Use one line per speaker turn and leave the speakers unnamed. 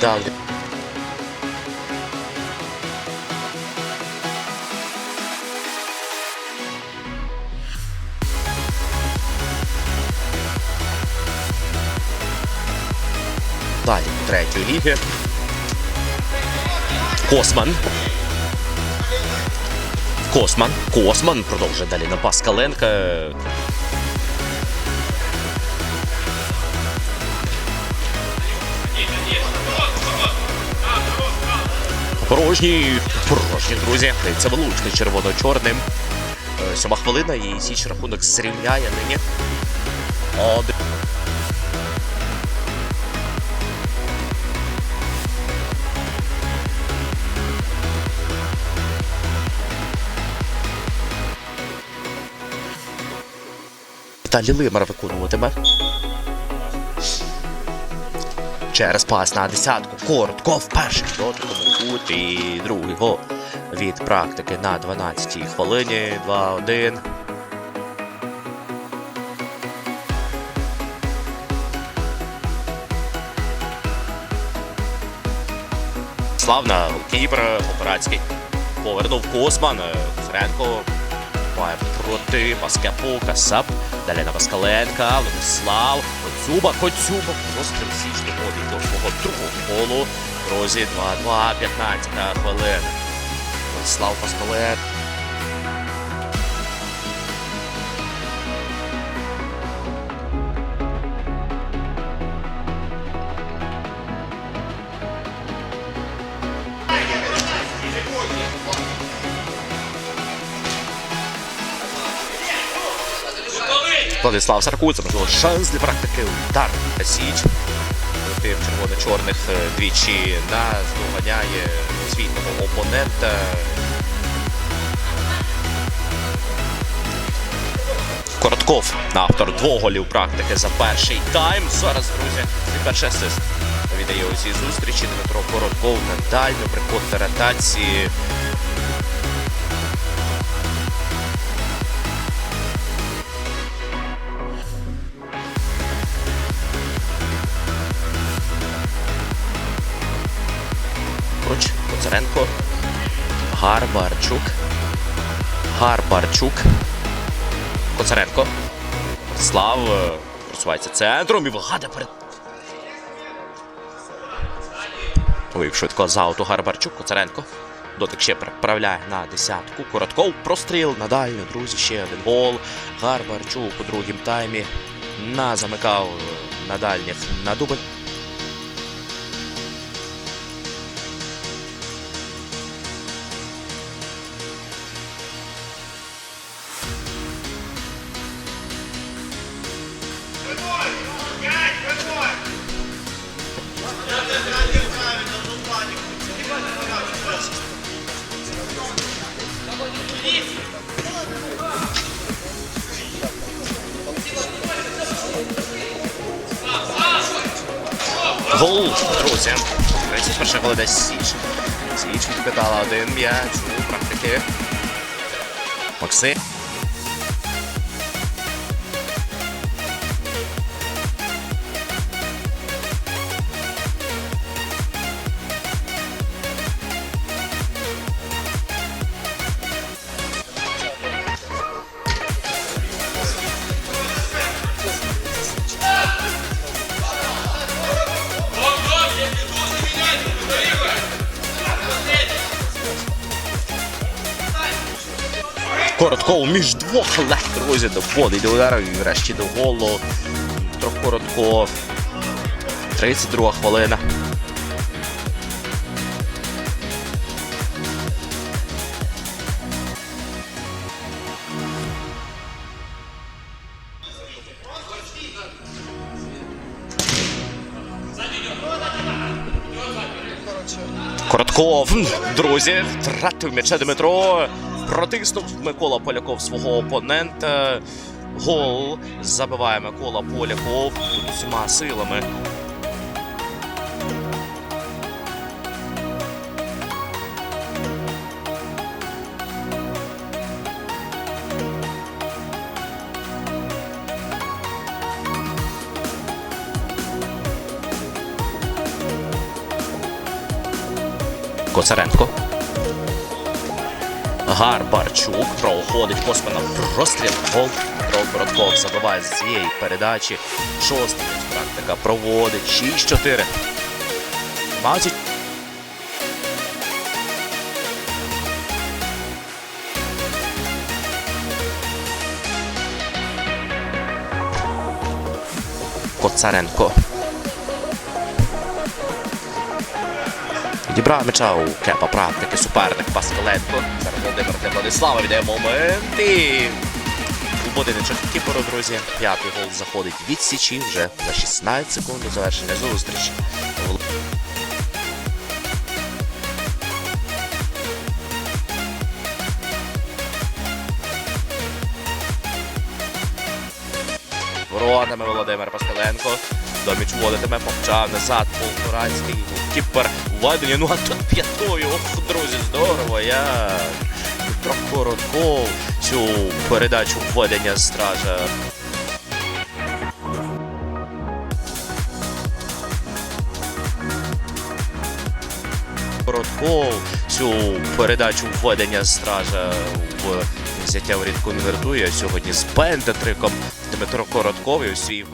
Далі. Далі у третьої ліги. Косман. Косман. Косман продовжує далі на пас Порожній, порожній, друзі. Це влучний червоно-чорним. Е, Сьома хвилина і Січ рахунок зрівняє нині. Один. Віталій Лимар виконуватиме. Через пас на десятку. Коротко в перший дотиком кут і другий гол від практики на 12-й хвилині. 2-1. Славна голкіпер Поперацький. Повернув Косман. Кузренко має проти Паскепу, Касап. Даліна Паскаленка, Владислав, Коцюба, Коцюба. Розстріл Січ доходить до свого другого голу. Друзі, 2-2, 15 хвилина. Владислав Паскаленко. Владислав Саркуца, можливо, шанс для практики. Удар Січ. Тим червоно-чорних е, двічі наздоганяє світного опонента. Коротков, автор двох голів практики за перший тайм. Зараз, друзі, перший асист віддає у цій зустрічі. Дмитро Коротков на дальню при контратації. Поруч Гарбарчук. Гарбарчук. Коцаренко. Слав е, просувається центром і вигада перед. Ой, швидко за ауту Гарбарчук, Коцаренко. Дотик ще переправляє на десятку. Коротков простріл на дальню, друзі, ще один гол. Гарбарчук у другім таймі на замикав е, на дальніх на дубль. Гол, друзі. 31 десь Січ. Січ відкатала один м'яч у практики. Макси. Коротков між двох друзі, доходить до удару і врешті до голу. Трохи Коротков. 32 хвилина. Коротков, друзі, втратив м'яча Дмитро. Протиснув Микола Поляков свого опонента. Гол забиває Микола Поляков тут усіма силами. Коцаренко. Гарбарчук проходить космена простріл. Гол. Петро Коротков забиває з цієї передачі. Шостий практика проводить. 6-4. Матч Коцаренко. Відібрав м'яча у кепа практики суперник Паскаленко. Зараз Володимир для Владислава віддає момент і у будиночок кіперу, друзі. П'ятий гол заходить від Січі вже за 16 секунд до завершення зустрічі. Воронами Володимир Паскаленко. Доміч водитиме, повчав назад, Полторацький, кіпер введення, ну а тут п'ятою, ох, друзі, здорово, я Петро Коротков цю передачу введення стража. Коротков цю передачу введення стража в взяття воріт конвертує сьогодні з пентатриком Дмитро Коротков і усі.